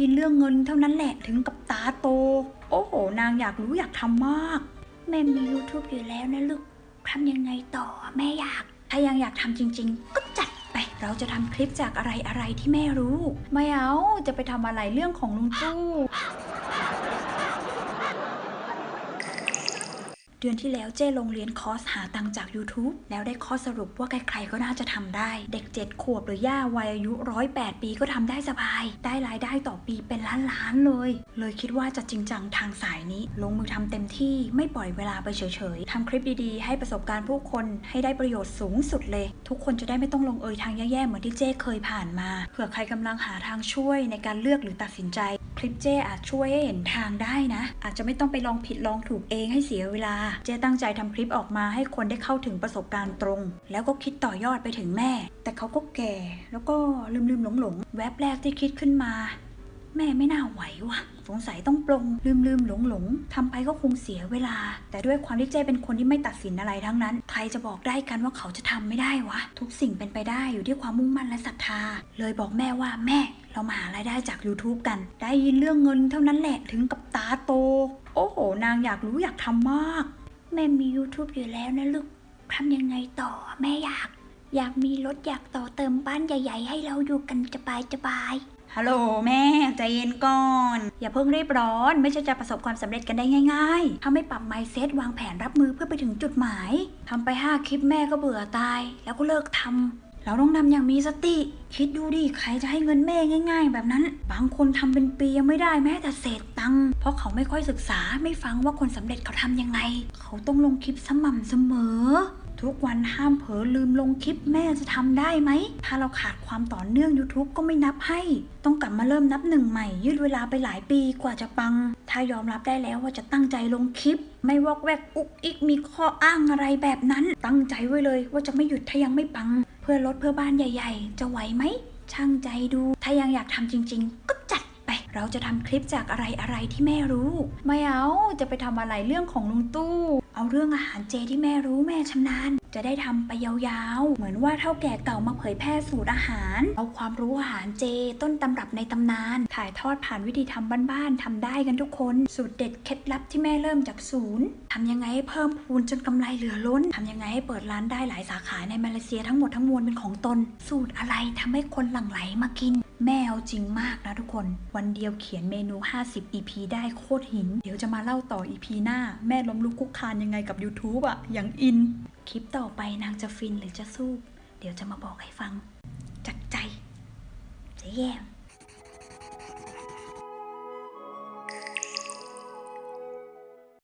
ยินเรื่องเงินเท่านั้นแหละถึงกับตาโต โอ้โห นางอยากรู้อยากทำมาก แม่มี YouTube อยู่แล้วนะลูกทำยังไงต่อแม่อยาก ถ้ายังอยากทำจริง ๆ ก็จัดไป เราจะทำคลิปจากอะไรอะไรที่แม่รู้ ไม่เอาจะไปทำอะไรเรื่องของลุงตู้ เดือนที่แล้วเจ้ลงเรียนคอร์สหาตังจาก YouTube แล้วได้ข้อสรุปว่าใครๆก็น่าจะทำได้ เด็ก 7 ขวบหรือย่าวัยอายุ108ปีก็ทำได้สบาย ได้รายได้ต่อปีเป็นล้านๆเลย เลยคิดว่าจะจริงจังทางสายนี้ ลงมือทำเต็มที่ไม่ปล่อยเวลาไปเฉยๆทำคลิปดีๆ ให้ประสบการณ์ผู้คนให้ได้ประโยชน์สูงสุดเลย ทุกคนจะได้ไม่ต้องลงเอยทางแย่ๆเหมือนที่เจ้เคยผ่านมาเผื่อใครกำลังหาทางช่วยในการเลือกหรือตัดสินใจ คลิปเจ้อาจช่วยให้เห็นทางได้นะ อาจจะไม่ต้องไปลองผิดลองถูกเองให้เสียเวลาเจ้ตั้งใจทำคลิปออกมาให้คนได้เข้าถึงประสบการณ์ตรง แล้วก็คิดต่อยอดไปถึงแม่ แต่เขาก็แก่ แล้วก็ลืมลืมหลงหลงแวบแรกที่คิดขึ้นมา แม่ไม่น่าไหววะสงสัยต้องปลงลืมลืมหลงหลงทำไปก็คงเสียเวลา แต่ด้วยความที่เจ้เป็นคนที่ไม่ตัดสินอะไรทั้งนั้น ใครจะบอกได้กันว่าเขาจะทำไม่ได้วะ ทุกสิ่งเป็นไปได้อยู่ที่ความมุ่งมั่นและศรัทธา เลยบอกแม่ว่าแม่เรามาหารายได้จาก YouTube กัน ได้ยินเรื่องเงินเท่านั้นแหละถึงกับตาโต โอ้โห นางอยากรู้อยากทำมาก แม่มี YouTube อยู่แล้วนะลูกทำยังไงต่อแม่อยาก อยากมีรถอยากต่อเติมบ้านใหญ่ ๆ ให้เราอยู่กันสบายสบายฮัลโหลแม่ใจเย็นก่อน อย่าเพิ่งรีบร้อน ไม่ใช่จะประสบความสำเร็จกันได้ง่ายๆ ถ้าไม่ปรับ mindset วางแผนรับมือเพื่อไปถึงจุดหมายทำไป 5 คลิปแม่ก็เบื่อตาย แล้วก็เลิกทำเราต้องทำอย่างมีสติ คิดดูดิ ใครจะให้เงินแม่ง่าย ๆ แบบนั้น บางคนทำเป็นปียังไม่ได้แม้แต่เศษตังค์เพราะเขาไม่ค่อยศึกษาไม่ฟังว่าคนสำเร็จเขาทำยังไง เขาต้องลงคลิปสม่ำเสมอ ทุกวันห้ามเผลอลืมลงคลิปแม่จะทำได้ไหม ถ้าเราขาดความต่อเนื่อง YouTube ก็ไม่นับให้ ต้องกลับมาเริ่มนับหนึ่งใหม่ ยืดเวลาไปหลายปีกว่าจะปัง ถ้ายอมรับได้แล้วว่าจะตั้งใจลงคลิป ไม่วอกแวกอุกอิกมีข้ออ้างอะไรแบบนั้น ตั้งใจไว้เลยว่าจะไม่หยุดถ้ายังไม่ปัง เพื่อรถเพื่อบ้านใหญ่ ๆ จะไหวไหมช่างใจดู ถ้ายังอยากทำจริง ๆ ก็จัด เราจะทำคลิปจากอะไรอะไรที่แม่รู้ ไม่เอาจะไปทำอะไรเรื่องของลุงตู้ เอาเรื่องอาหารเจที่แม่รู้แม่ชำนาญจะได้ทำไปยาวๆ เหมือนว่าเท่าแก่เก่ามาเผยแพร่สูตรอาหาร เอาความรู้อาหารเจ ต้นตำรับในตำนาน ถ่ายทอดผ่านวิธีทำบ้านๆทำได้กันทุกคน สูตรเด็ดเคล็ดลับที่แม่เริ่มจากศูนย์ทำยังไงให้เพิ่มพูนจนกำไรเหลือล้นทำยังไงให้เปิดร้านได้หลายสาขาในมาเลเซียทั้งหมดทั้งมวลเป็นของตน สูตรอะไรทำให้คนหลั่งไหลมากิน แม่เอาจริงมากนะทุกคน วันเดียวเขียนเมนู 50 EP ได้โคตรหิน เดี๋ยวจะมาเล่าต่อ EP หน้า แม่ล้มลุกคุกคานยังไงกับ YouTube อะอย่างอิน คลิปต่อไปนางจะฟินหรือจะสู้ เดี๋ยวจะมาบอกให้ฟัง จากใจจะแย่